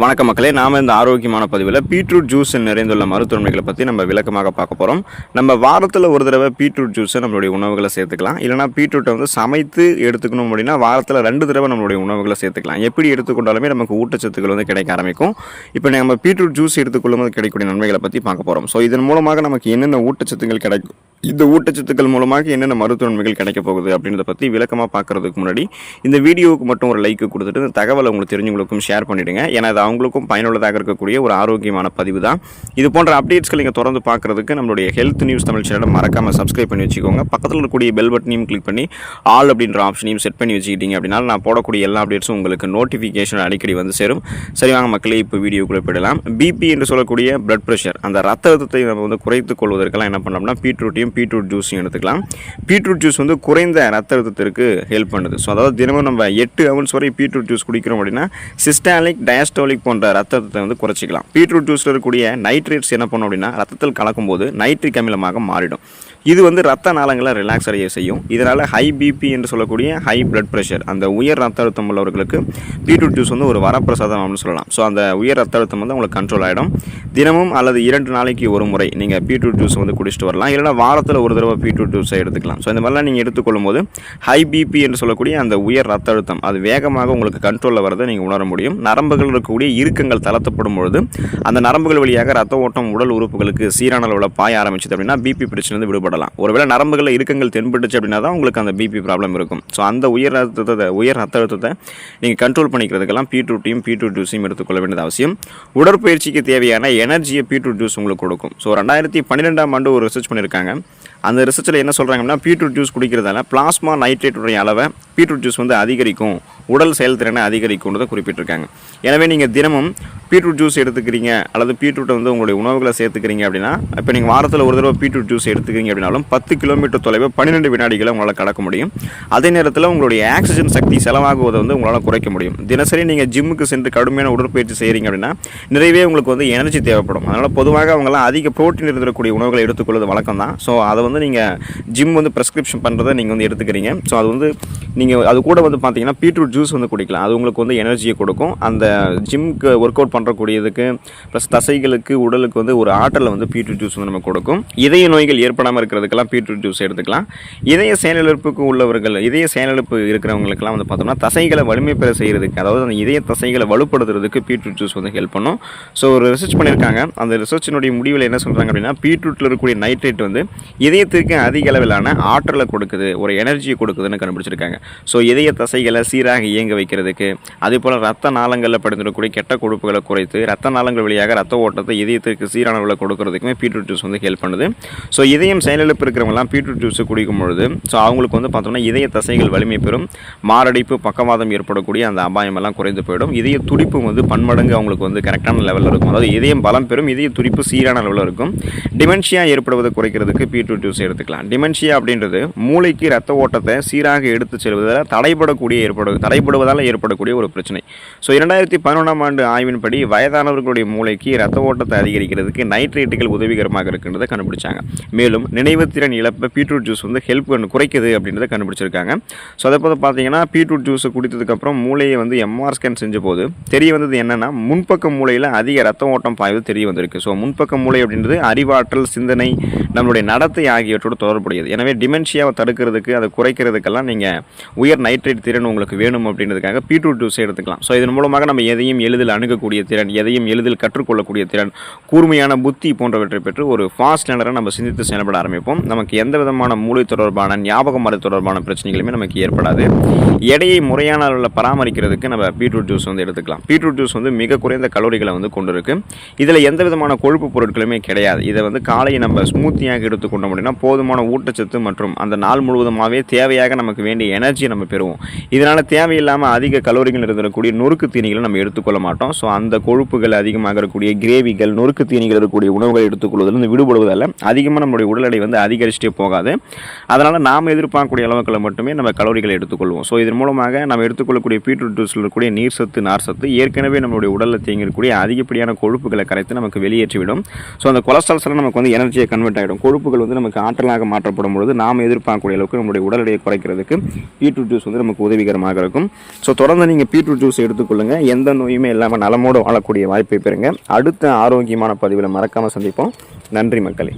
வணக்க மக்களே நாம இந்த ஆரோக்கியமான பதிவில் பீட்ரூட் ஜூஸ் நிறைந்துள்ள மருத்துவமனைகளை பற்றி நம்ம விளக்கமாக பார்க்க போகிறோம் நம்ம வாரத்தில் ஒரு தடவை பீட்ரூட் ஜூஸை நம்மளுடைய உணவுகளை சேர்த்துக்கலாம். இல்லைனா பீட்ரூட்டை வந்து சமைத்து எடுத்துக்கணும் அப்படின்னா வாரத்தில் ரெண்டு தடவை நம்மளுடைய உணவுகளை சேர்த்துக்கலாம். எப்படி எடுத்துக்கொண்டாலுமே நமக்கு ஊட்டச்சத்துக்கள் வந்து கிடைக்க ஆரம்பிக்கும். இப்போ நம்ம பீட்ரூட் ஜூஸ் எடுத்துக்கொள்ளும்போது கிடைக்கக்கூடிய நன்மைகளை பற்றி பார்க்க போகிறோம் ஸோ இதன் மூலமாக நமக்கு என்னென்ன ஊட்டச்சத்துக்கள் கிடைக்கும் இந்த ஊட்டச்சத்துக்கள் மூலமாக என்னென்ன மருத்துவ நன்மைகள் கிடைக்க போகுது அப்படின்றத பற்றி விளக்கமாக பார்க்குறதுக்கு முன்னாடி இந்த வீடியோவுக்கு மட்டும் ஒரு லைக் கொடுத்துட்டு இந்த தகவலை உங்களுக்கு தெரிஞ்சவங்களுக்கும் ஷேர் பண்ணிவிடுங்க ஏன்னா அது அவங்களுக்கும் பயனுள்ளதாக இருக்கக்கூடிய ஒரு ஆரோக்கியமான பதிவு தான். இது போன்ற அப்டேட்ஸ்கள் நீங்கள் தொடர்ந்து பார்க்குறதுக்கு நம்மளுடைய ஹெல்த் நியூஸ் தமிழ் சேனலை மறக்காமல் சப்ஸ்கிரைப் பண்ணி வச்சுக்கோங்க. பக்கத்தில் இருக்கக்கூடிய பெல் பட்டனையும் கிளிக் பண்ணி ஆல் அப்படின்ற ஆப்ஷனையும் செட் பண்ணி வச்சுக்கிட்டீங்க அப்படின்னா நான் போடக்கூடிய எல்லா அப்டேட்ஸும் உங்களுக்கு நோட்டிஃபிகேஷன் அடிக்கடி வந்து சேரும். சரி வாங்க மக்களே இப்போ வீடியோக்குள்ளே போயிடலாம். பிபி என்று சொல்லக்கூடிய பிளட் ப்ரெஷர் அந்த ரத்த அழுத்தத்தை நம்ம வந்து குறைத்துக் கொள்வதற்கெல்லாம் என்ன பண்ணோம்னா பீட்ரூட்டையும் பீட்ரூட் ஜூஸையும் எடுத்துக்கலாம். பீட்ரூட் ஜூஸ் வந்து குறைந்த ரத்த அழுத்தத்திற்கு ஹெல்ப் பண்ணுது. ஸோ அதாவது தினமும் நம்ம எட்டு ஹவர்ஸ் வரை பீட்ரூட் ஜூஸ் குடிக்கிறோம் அப்படின்னா சிஸ்டாலிக் டயஸ்டாலிக் போன்ற ரத்த அழுத்தத்தை வந்து குறைச்சிக்கலாம். பீட்ரூட் ஜூஸில் இருக்கக்கூடிய நைட்ரேட்ஸ் என்ன பண்ணும் அப்படின்னா ரத்தத்தில் கலக்கும்போது நைட்ரிக் அமிலமாக மாறிடும். இது வந்து ரத்த நாளங்களை ரிலாக்ஸ் அடைய செய்யும். இதனால் ஹை பிபி என்று சொல்லக்கூடிய ஹை பிளட் ப்ரெஷர் அந்த உயர் ரத்த அழுத்தம் உள்ளவர்களுக்கு பீட்ரூட் ஜூஸ் வந்து ஒரு வரப்பிரசாதம் அப்படின்னு சொல்லலாம். ஸோ அந்த உயர் ரத்த அழுத்தம் வந்து உங்களுக்கு கண்ட்ரோல் ஆகிடும் தினமும் அல்லது இரண்டு நாளைக்கு ஒரு முறை நீங்கள் பீட்ரூட் ஜூஸ் வந்து குடிச்சிட்டு வரலாம். இல்லைனா வாரத்தில் ஒரு தடவை பீட்ரூட் ஜூஸை எடுத்துக்கலாம். ஸோ இந்த மாதிரிலாம் நீங்கள் எடுத்துக்கொள்ளும் போது ஹை பிபி என்று சொல்லக்கூடிய அந்த உயர் ரத்த அழுத்தம் அது வேகமாக உங்களுக்கு கண்ட்ரோலில் வரதை நீங்கள் உணர முடியும். நரம்புகள் இருக்கக்கூடிய இறுக்கங்கள் தளர்த்தப்படும் பொழுது அந்த நரம்புகள் வழியாக ரத்த ஓட்டம் உடல் உறுப்புகளுக்கு சீரான அளவில் பாய ஆரம்பிச்சது அப்படின்னா பிபி பிரச்சனை விடுபடலாம் ஒருவேளை நரம்புகளில் இறுக்கங்கள் தென்பட்டுச்சு அப்படின்னா தான் உங்களுக்கு அந்த பிபி ப்ராப்ளம் இருக்கும். ஸோ அந்த உயர் ரத்தத்தை உயர் ரத்த அழுத்தத்தை நீங்கள் கண்ட்ரோல் பண்ணிக்கிறதுக்கெல்லாம் பீட்ரூட்டையும் பீட்ரூட் ஜூஸையும் எடுத்துக்கொள்ள வேண்டியது அவசியம். உடற்பயிற்சிக்கு தேவையான எனர்ஜியை பீட்ரூட் ஜூஸ் உங்களுக்கு கொடுக்கும். ஸோ ரெண்டாயிரத்தி பன்னிரெண்டாம் ஆண்டு ஒரு ரிசர்ச் பண்ணியிருக்காங்க அந்த ரிசர்ச்சில் என்ன சொல்கிறாங்க அப்படின்னா பீட்ரூட் ஜூஸ் குடிக்கிறதால பிளாஸ்மா நைட்ரேட்டுடைய அளவை பீட்ரூட் ஜூஸ் வந்து அதிகரிக்கும். உடல் செயல்திறனை அதிகரிக்கும்ன்றதை குறிப்பிட்டிருக்காங்க. எனவே நீங்கள் தினமும் பீட்ரூட் ஜூஸ் எடுத்துக்கிறீங்க அல்லது பீட்ரூட்டை வந்து உங்களுடைய உணவுகளை சேர்த்துக்கிறீங்க அப்படின்னா இப்போ நீங்கள் வாரத்தில் ஒரு தடவை பீட்ரூட் ஜூஸ் எடுத்துக்கிறீங்க அப்படின்னாலும் பத்து கிலோமீட்டர் தொலைவு பன்னிரெண்டு வினாடிகளை உங்களால் கடக்க முடியும். அதே நேரத்தில் உங்களுடைய ஆக்சிஜன் சக்தி செலவாகுவதை வந்து உங்களால் குறைக்க முடியும். தினசரி நீங்கள் ஜிம்முக்கு சென்று கடுமையான உடற்பயிற்சி செய்கிறீங்க அப்படின்னா நிறையவே உங்களுக்கு வந்து எனர்ஜி தேவைப்படும். அதனால் பொதுவாக அவங்களாம் அதிக ப்ரோட்டீன் இருக்கக்கூடிய உணவுகளை எடுத்துக்கொள்வது வழக்கம் தான் ஸோ அதை வந்து நீங்கள் ஜிம் வந்து ப்ரெஸ்கிரிப்ஷன் பண்ணுறதை நீங்கள் வந்து எடுத்துக்கிறீங்க. ஸோ அது வந்து நீங்கள் அது கூட வந்து பார்த்தீங்கன்னா பீட்ரூட் ஜூஸ் வந்து குடிக்கலாம். அது உங்களுக்கு வந்து எனர்ஜியை கொடுக்கும். அந்த ஜிம்க்கு ஒர்க் அவுட் பண்ணுறக்கூடியதுக்கு ப்ளஸ் தசைகளுக்கு உடலுக்கு வந்து ஒரு ஆற்றலை வந்து பீட்ரூட் ஜூஸ் வந்து நம்ம கொடுக்கும். இதய நோய்கள் ஏற்படாமல் இருக்கிறதுக்கெல்லாம் பீட்ரூட் ஜூஸ் எடுத்துக்கலாம். இதய செயலிழப்புக்கு உள்ளவர்கள் இதய செயலிழப்பு இருக்கிறவங்களுக்கெல்லாம் வந்து பார்த்தோம்னா தசைகளை வலிமை பெற செய்கிறதுக்கு அதாவது அந்த இதய தசைகளை வலுப்படுத்துறதுக்கு பீட்ரூட் ஜூஸ் வந்து ஹெல்ப் பண்ணும். ஸோ ஒரு ரிசர்ச் பண்ணியிருக்காங்க அந்த ரிசர்ச்சினுடைய முடிவில் என்ன சொல்கிறாங்க அப்படின்னா பீட்ரூட்டில் இருக்கக்கூடிய நைட்ரேட் வந்து இதயத்துக்கு அதிக அளவிலான ஆற்றலை கொடுக்குது ஒரு எனர்ஜியை கொடுக்குதுன்னு கண்டுபிடிச்சிருக்காங்க. ஸோ இதய தசைகளை சீராக இயங்க வைக்கிறதுக்கு அதே போல் ரத்த நாளங்களில் படுத்திருக்கக்கூடிய கெட்ட கொழுப்புகளை குறைத்து ரத்த நாளங்கள் வழியாக ரத்த ஓட்டத்தை இதயத்திற்கு சீரான அளவில் கொடுக்கறதுக்குமே பீட்ரூட் ஜூஸ் வந்து ஹெல்ப் பண்ணுது. ஸோ இதயம் செயலிழப்பு இருக்கிறவங்கலாம் பீட்ரூட் ஜூஸ் குடிக்கும் பொழுது ஸோ அவங்களுக்கு வந்து பார்த்தோம்னா இதய தசைகள் வலிமை பெறும் மாரடைப்பு பக்கவாதம் ஏற்படக்கூடிய அந்த அபாயம் எல்லாம் குறைந்து போயிடும். இதய துடிப்பு வந்து பன்மடங்கு அவங்களுக்கு வந்து கரெக்டான லெவலில் இருக்கும். அதாவது இதயம் பலம் பெறும் இதய துடிப்பு சீரான அளவில் இருக்கும். டிமென்ஷியா ஏற்படுவதை குறைக்கிறதுக்கு பீட்ரூட் ஜூஸ் எடுத்துக்கலாம். டிமென்ஷியா அப்படின்றது மூளைக்கு ரத்த ஓட்டத்தை சீராக எடுத்து செல்வதில் தடைபடக்கூடிய ஏற்படு தடைபடுவதால் ஏற்படக்கூடிய ஒரு பிரச்சனை. ஸோ இரண்டாயிரத்தி பதினொன்றாம் ஆண்டு ஆய்வின்படி வயதானவர்களுடைய மூளைக்கு ரத்த ஓட்டத்தை அதிகரிக்கிறதுக்கு நைட்ரேட்டுகள் உதவிகரமாக இருக்கின்றதை கண்டுபிடிச்சாங்க. மேலும் நினைவுத்திறன் இழப்பை பீட்ரூட் ஜூஸ் வந்து ஹெல்ப் குறைக்குது அப்படின்றத கண்டுபிடிச்சிருக்காங்க. ஸோ அதை போது பார்த்தீங்கன்னா பீட்ரூட் ஜூஸை குடித்ததுக்கப்புறம் மூளையை வந்து எம்ஆர் ஸ்கேன் செஞ்ச போது தெரிய வந்தது என்னன்னா முன்பக்க மூளையில் அதிக ரத்த ஓட்டம் பாய்வது தெரிய வந்திருக்கு. ஸோ முன்பக்க மூளை அப்படின்றது அறிவாற்றல் சிந்தனை நம்மளுடைய நடத்தை ஆகியவற்றோடு தொடர்புடையது. எனவே டிமென்ஷியாவை தடுக்கிறதுக்கு அதை குறைக்கிறதுக்கெல்லாம் நீங்கள் உயர் நைட்ரேட் திறன் உங்களுக்கு வேணும் அப்படின்றதுக்காக பீட்ரூட் ஜூஸ் எடுத்துக்கலாம். ஸோ இதன் மூலமாக நம்ம எதையும் எளிதில் அணுகக்கூடிய திறன் எதையும் எளிதில் கற்றுக்கொள்ளக்கூடிய திறன் கூர்மையான புத்தி போன்றவற்றை பெற்று ஒரு ஃபாஸ்ட் லேனரை நம்ம சிந்தித்து செயல்பட ஆரம்பிப்போம். நமக்கு எந்த விதமான மூளை தொடர்பான ஞாபகம் மறு தொடர்பான பிரச்சனைகளுமே நமக்கு ஏற்படாது. எடையை முறையான அளவில் பராமரிக்கிறதுக்கு நம்ம பீட்ரூட் ஜூஸ் வந்து எடுத்துக்கலாம். பீட்ரூட் ஜூஸ் வந்து மிக குறைந்த கலோரிகளை வந்து கொண்டு இருக்கு இதில் எந்த விதமான கொழுப்பு பொருட்களுமே கிடையாது. இதை வந்து காலையை நம்ம ஸ்மூத்தியாக எடுத்துக்கொண்டோம் அப்படின்னா போதுமான ஊட்டச்சத்து மற்றும் அந்த நாள் முழுவதுமாகவே தேவையாக நமக்கு வேண்டிய எனர்ஜியை நம்ம பெறுவோம். இதனால் தேவையில்லாமல் அதிக கலோரிகள் இருந்திருக்கக்கூடிய நொறுக்கு தீனிகளை நம்ம எடுத்துக்கொள்ள மாட்டோம். ஸோ அந்த கொழுப்புகள் அதிகமாக இருக்கக்கூடிய கிரேவிகள் நொறுக்கு தீனிகள் இருக்கக்கூடிய உணவுகளை எடுத்துக்கொள்வதிலிருந்து விடுபடுவதால் அதிகமாக நம்மளுடைய உடல் எடை வந்து அதிகரிச்சுட்டே போகாது. அதனால் நாம் எதிர்பார்க்கக்கூடிய அளவுகளை மட்டுமே நம்ம கலோரிகளை எடுத்துக்கொள்வோம். ஸோ இதன் மூலமாக நம்ம எடுத்துக்கொள்ளக்கூடிய பீட்ரூட் ஜூஸில் இருக்கக்கூடிய நீர் சத்து நார் சத்து ஏற்கனவே நம்மளுடைய உடலில் தேங்கிருக்கக்கூடிய அதிகப்படியான கொழுப்புகளை கரைத்து நமக்கு வெளியேற்றிவிடும். ஸோ அந்த கொலஸ்ட்ரால்ஸ் நமக்கு வந்து எனர்ஜியை கன்வெர்ட் ஆகிடும். கொழுப்புகள் வந்து நமக்கு ஆற்றலாக மாற்றப்படும் பொழுது நாம் எதிர்பார்க்கக்கூடிய அளவுக்கு நம்மளுடைய உடல் எடையை குறைக்கிறதுக்கு பீட்ரூட் ஜூஸ் வந்து நமக்கு உதவிகரமாக இருக்கும். ஸோ தொடர்ந்து நீங்கள் பீட்ரூட் ஜூஸ் எடுத்துக்கொள்ளுங்கள் எந்த நோயுமே இல்லாமல் நலமோடு வாழக்கூடிய வாய்ப்பை பெறுங்க. அடுத்த ஆரோக்கியமான பதிவில் மறக்காமல் சந்திப்போம். நன்றி மக்களே.